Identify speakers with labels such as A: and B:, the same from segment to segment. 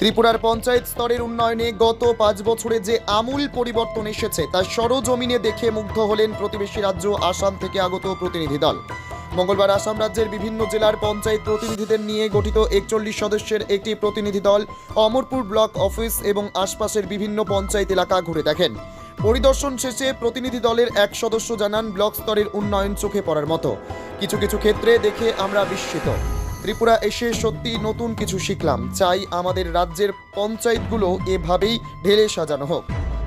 A: ত্রিপুরার পঞ্চায়েত স্তরের উন্নয়নে গত পাঁচ বছরে যে আমূল পরিবর্তন এসেছে, তা সরজমিনে দেখে মুগ্ধ হলেন প্রতিবেশী রাজ্য আসাম থেকে আগত প্রতিনিধি দল। মঙ্গলবার আসাম রাজ্যের বিভিন্ন জেলার পঞ্চায়েত প্রতিনিধিদের নিয়ে গঠিত একচল্লিশ সদস্যের একটি প্রতিনিধি দল অমরপুর ব্লক অফিস এবং আশপাশের বিভিন্ন পঞ্চায়েত এলাকা ঘুরে দেখেন। পরিদর্শন শেষে প্রতিনিধি দলের এক সদস্য জানান, ব্লক স্তরের উন্নয়ন চোখে পড়ার মতো। কিছু কিছু ক্ষেত্রে দেখে আমরা বিস্মিত। ত্রিপুরা এসে সত্যি নতুন কিছু শিখলাম। চাই আমাদের রাজ্যের পঞ্চায়েতগুলো এভাবেই ঢেলে সাজানো হোক।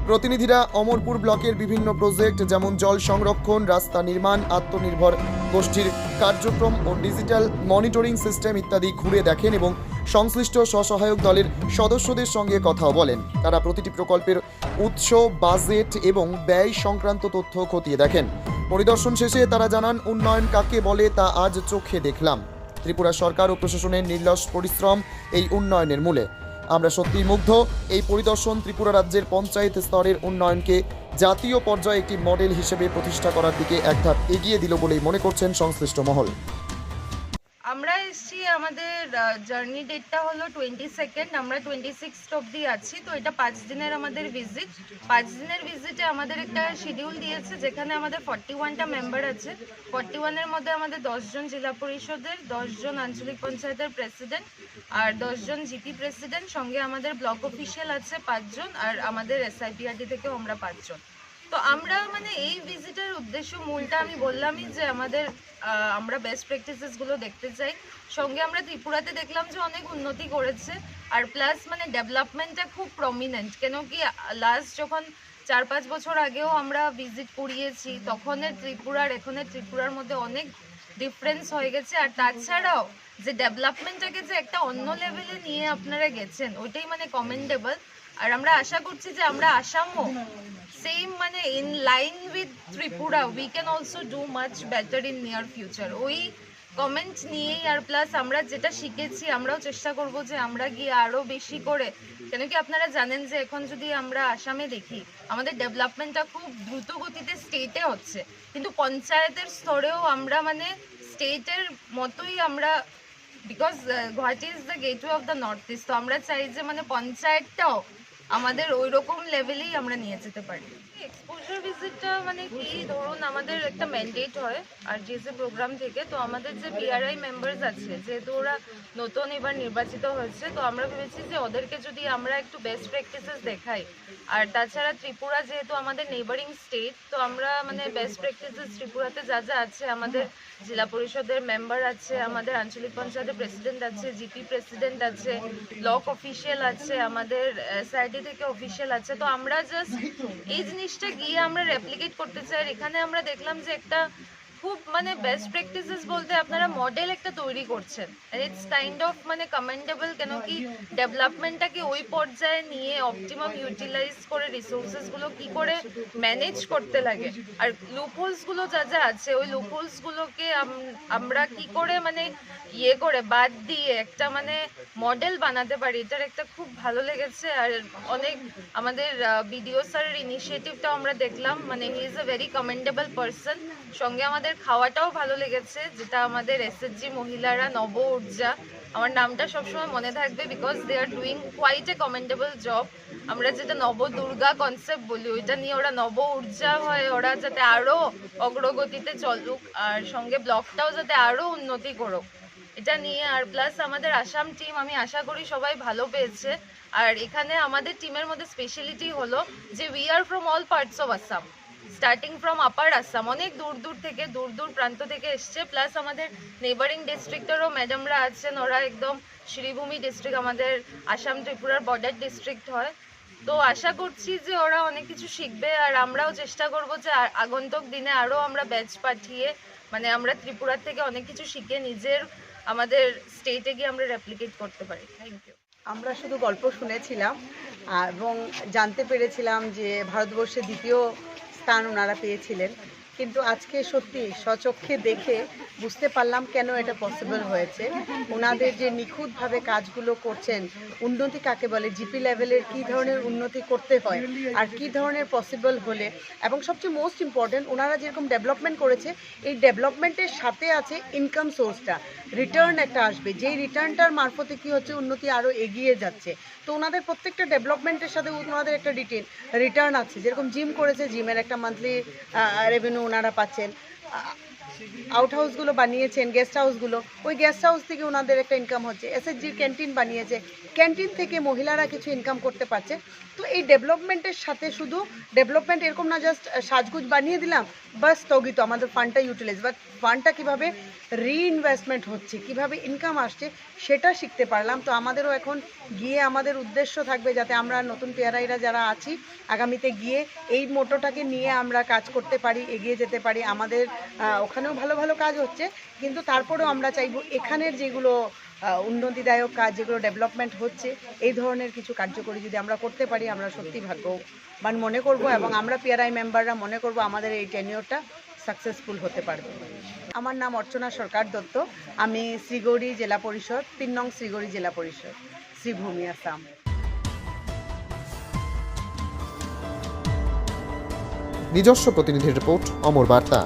A: প্রতিনিধিরা অমরপুর ব্লকের বিভিন্ন প্রজেক্ট যেমন জল সংরক্ষণ, রাস্তা নির্মাণ, আত্মনির্ভর গোষ্ঠীর কার্যক্রম ও ডিজিটাল মনিটরিং সিস্টেম ইত্যাদি ঘুরে দেখেন এবং সংশ্লিষ্ট স্বসহায়ক দলের সদস্যদের সঙ্গে কথাও বলেন। তারা প্রতিটি প্রকল্পের উৎস বাজেট এবং ব্যয় সংক্রান্ত তথ্য খতিয়ে দেখেন। পরিদর্শন শেষে তারা জানান, উন্নয়ন কাকে বলে তা আজ চোখে দেখলাম। ত্রিপুরা সরকার ও প্রশাসনের নির্লস পরিশ্রম এই উন্নয়নের মূলে। আমরা সত্যিই মুগ্ধ, এই পরিদর্শন ত্রিপুরা রাজ্যের পঞ্চায়েত স্তরের উন্নয়নকে জাতীয় পর্যায়ে একটি মডেল হিসেবে প্রতিষ্ঠা করার দিকে এক ধাপ এগিয়ে দিল বলেই মনে করছেন সংশ্লিষ্ট মহল।
B: আমরা এসছি আমাদের জার্নি ডেটটা হলো টোয়েন্টি সেকেন্ড আমরা টোয়েন্টি সিক্স অবধি আছি, তো এটা পাঁচ দিনের আমাদের ভিজিট পাঁচ দিনের ভিজিটে আমাদের একটা শিডিউল দিয়েছে, যেখানে আমাদের ফর্টি ওয়ানটা মেম্বার আছে। ফর্টি ওয়ানের মধ্যে আমাদের দশজন জেলা পরিষদের দশজন আঞ্চলিক পঞ্চায়েতের প্রেসিডেন্ট আর দশজন জিপি প্রেসিডেন্ট সঙ্গে আমাদের ব্লক অফিসিয়াল আছে পাঁচজন, আর আমাদের এসআইপিআরটি থেকেও আমরা পাঁচজন। তো আমরা মানে এই ভিজিটের উদ্দেশ্য মূলটা আমি বললামই যে আমাদের আমরা বেস্ট প্র্যাকটিসেসগুলো দেখতে চাই। সঙ্গে আমরা ত্রিপুরাতে দেখলাম যে অনেক উন্নতি করেছে। আর প্লাস মানে ডেভেলপমেন্টটা খুব প্রমিনেন্ট কেন কি লাস্ট যখন চার পাঁচ বছর আগেও আমরা ভিজিট করিয়েছি, তখনের ত্রিপুরার, এখনের ত্রিপুরার মধ্যে অনেক ডিফারেন্স হয়ে গেছে। আর তাছাড়াও যে ডেভেলপমেন্টটাকে যে একটা অন্য লেভেলে নিয়ে আপনারা গেছেন, ওইটাই মানে কমেন্ডেবল আর আমরা আশা করছি যে আমরা আসামও সেম মানে in line with Tripura. We can also do much better in near future ওই কমেন্ট নিয়েই আর প্লাস আমরা যেটা শিখেছি, আমরাও চেষ্টা করব যে আমরা গিয়ে আরও বেশি করে। কেন কি আপনারা জানেন যে এখন যদি আমরা আসামে দেখি, আমাদের ডেভেলপমেন্টটা খুব দ্রুত গতিতে স্টেটে হচ্ছে। কিন্তু পঞ্চায়েতের স্তরেও আমরা মানে স্টেটের মতোই আমরা because Guwahati is the gateway of the north east তো আমরা চাই যে মানে পঞ্চায়েতটাও আমাদের ওই রকম লেভেলেই আমরা নিয়ে যেতে পারি। এক্সপোজার ভিজিটটা মানে কি? ধরুন আমাদের একটা ম্যান্ডেট হয়, আর জিএসএ প্রোগ্রাম থেকে, তো আমাদের যে বিআরআই মেম্বার্স আছে, যেহেতু ওরা নতুন এবার নির্বাচিত হয়েছে, তো আমরা ভেবেছি যে ওদেরকে যদি আমরা একটু বেস্ট প্র্যাকটিসেস দেখাই। আর তাছাড়া ত্রিপুরা যেহেতু আমাদের নেবারিং স্টেট তো আমরা মানে বেস্ট প্র্যাকটিসেস ত্রিপুরাতে যা যা আছে, আমাদের জেলা পরিষদের মেম্বার আছে, আমাদের আঞ্চলিক পঞ্চায়েতের প্রেসিডেন্ট আছে জিপি প্রেসিডেন্ট আছে ব্লক অফিসিয়াল আছে, আমাদের এসআইডি থেকে অফিসিয়াল আছে। তো আমরা জাস্ট এই জিনিসটা গিয়ে আমরা রেপ্লিকেট করতে চাই। এখানে আমরা দেখলাম যে একটা খুব মানে বেস্ট প্র্যাকটিসেস বলতে আপনারা মডেল একটা তৈরি করছেন। ইটস কাইন্ড অফ মানে কমেন্ডেবল কেন কি ডেভেলপমেন্টটাকে ওই পর্যায়ে নিয়ে অপটিমাম ইউটিলাইজ করে রিসোর্সেসগুলো কি করে ম্যানেজ করতে লাগে। আর লুপহোলসগুলো যা যা আছে, ওই লুপহোলসগুলোকে আমরা কি করে মানে ইয়ে করে বাদ দিয়ে একটা মানে মডেল বানাতে পারি, এটার একটা খুব ভালো লেগেছে। আর অনেক আমাদের বিডিও স্যারের ইনিশিয়েটিভটাও আমরা দেখলাম। মানে he is a very commendable person সঙ্গে আমাদের খাওয়াটাও ভালো লেগেছে, যেটা আমাদের এসএসজি মহিলারা নব ঊর্জা আমার নামটা সবসময় মনে থাকবে because they are doing quite a commendable job আমরা যেটা নব দুর্গা কনসেপ্ট বলি, ওইটা নিয়ে ওরা নব ঊর্জা হয়, ওরা যাতে আরও অগ্রগতিতে চলুক, আর সঙ্গে ব্লকটাও যাতে আরও উন্নতি করুক। এটা নিয়ে আর প্লাস আমাদের আসাম টিম আমি আশা করি সবাই ভালো পেয়েছে। আর এখানে আমাদের টিমের মধ্যে স্পেশালিটি হলো যে we are from all parts of Assam starting from upper Assam অনেক দূর দূর থেকে, দূর দূর প্রান্ত থেকে এসছে। প্লাস আমাদের নেবারিং ডিস্ট্রিক্টেরও ম্যাডামরা আছেন, ওরা একদম শ্রীভূমি ডিস্ট্রিক্ট আমাদের আসাম ত্রিপুরার বর্ডার ডিস্ট্রিক্ট হয়। তো আশা করছি যে ওরা অনেক কিছু শিখবে, আর আমরাও চেষ্টা করব যে আগন্তুক দিনে আরও আমরা ব্যাচ পাঠিয়ে মানে আমরা ত্রিপুরার থেকে অনেক কিছু শিখে নিজের আমাদের স্টেটে গিয়ে আমরা রেপ্লিকেট করতে পারি। থ্যাংক ইউ
C: আমরা শুধু গল্প শুনেছিলাম এবং জানতে পেরেছিলাম যে ভারতবর্ষে দ্বিতীয় স্থান ওনারা পেয়েছিলেন। কিন্তু আজকে সত্যি স্বচক্ষে দেখে বুঝতে পারলাম কেন এটা পসিবল হয়েছে। ওনাদের যে নিখুঁতভাবে কাজগুলো করছেন, উন্নতি কাকে বলে জিপি লেভেলের কী ধরনের উন্নতি করতে হয়, আর কী ধরনের পসিবল হলে, এবং সবচেয়ে মোস্ট ইম্পর্টেন্ট ওনারা যেরকম ডেভেলপমেন্ট করেছে, এই ডেভেলপমেন্টের সাথে আছে ইনকাম সোর্সটা রিটার্ন একটা আসবে, যেই রিটার্নটার মারফতে কি হচ্ছে, উন্নতি আরও এগিয়ে যাচ্ছে। তো ওনাদের প্রত্যেকটা ডেভেলপমেন্টের সাথে ওনাদের একটা রিটেন রিটার্ন আছে। যেরকম জিম করেছে জিমের একটা মান্থলি রেভিনিউ ওনারা পাচ্ছেন। আউট হাউসগুলো বানিয়েছেন গেস্ট হাউসগুলো ওই গেস্ট হাউস থেকে ওনাদের একটা ইনকাম হচ্ছে। এসএসজির ক্যান্টিন বানিয়েছে। ক্যান্টিন থেকে মহিলারা কিছু ইনকাম করতে পারছে। তো এই ডেভেলপমেন্টের সাথে শুধু ডেভেলপমেন্ট এরকম না জাস্ট সাজগুজ বানিয়ে দিলাম বা স্থগিত। আমাদের ফান্ডটা ইউটিলাইজ বা ফান্ডটা কীভাবে রিইনভেস্টমেন্ট হচ্ছে কীভাবে ইনকাম আসছে সেটা শিখতে পারলাম। তো আমাদেরও এখন গিয়ে আমাদের উদ্দেশ্য থাকবে যাতে আমরা নতুন পেয়ারাইরা যারা আছি আগামীতে গিয়ে এই মোটোটাকে নিয়ে আমরা কাজ করতে পারি এগিয়ে যেতে পারি। আমাদের আহ, ওখানেও ভালো ভালো কাজ হচ্ছে, কিন্তু তারপরেও আমরা চাইব এখানের যেগুলো উন্নতিদায়ক কাজ, যেগুলো ডেভেলপমেন্ট হচ্ছে, এই ধরনের কিছু কার্যকরী যদি আমরা করতে পারি, আমরা সত্যি ভাগ্যবান মনে করব এবং আমরা পিআরআই মেম্বাররা মনে করব আমাদের এই টেনিওরটা সাকসেসফুল হতে পারবে। আমার নাম অর্চনা সরকার দত্ত, আমি শ্রীগৌরী জেলা পরিষদ, তিন নং শ্রীগৌরী জেলা পরিষদ, শ্রীভূমি আসাম।
A: নিজস্ব প্রতিনিধির রিপোর্ট, অমর বার্তা।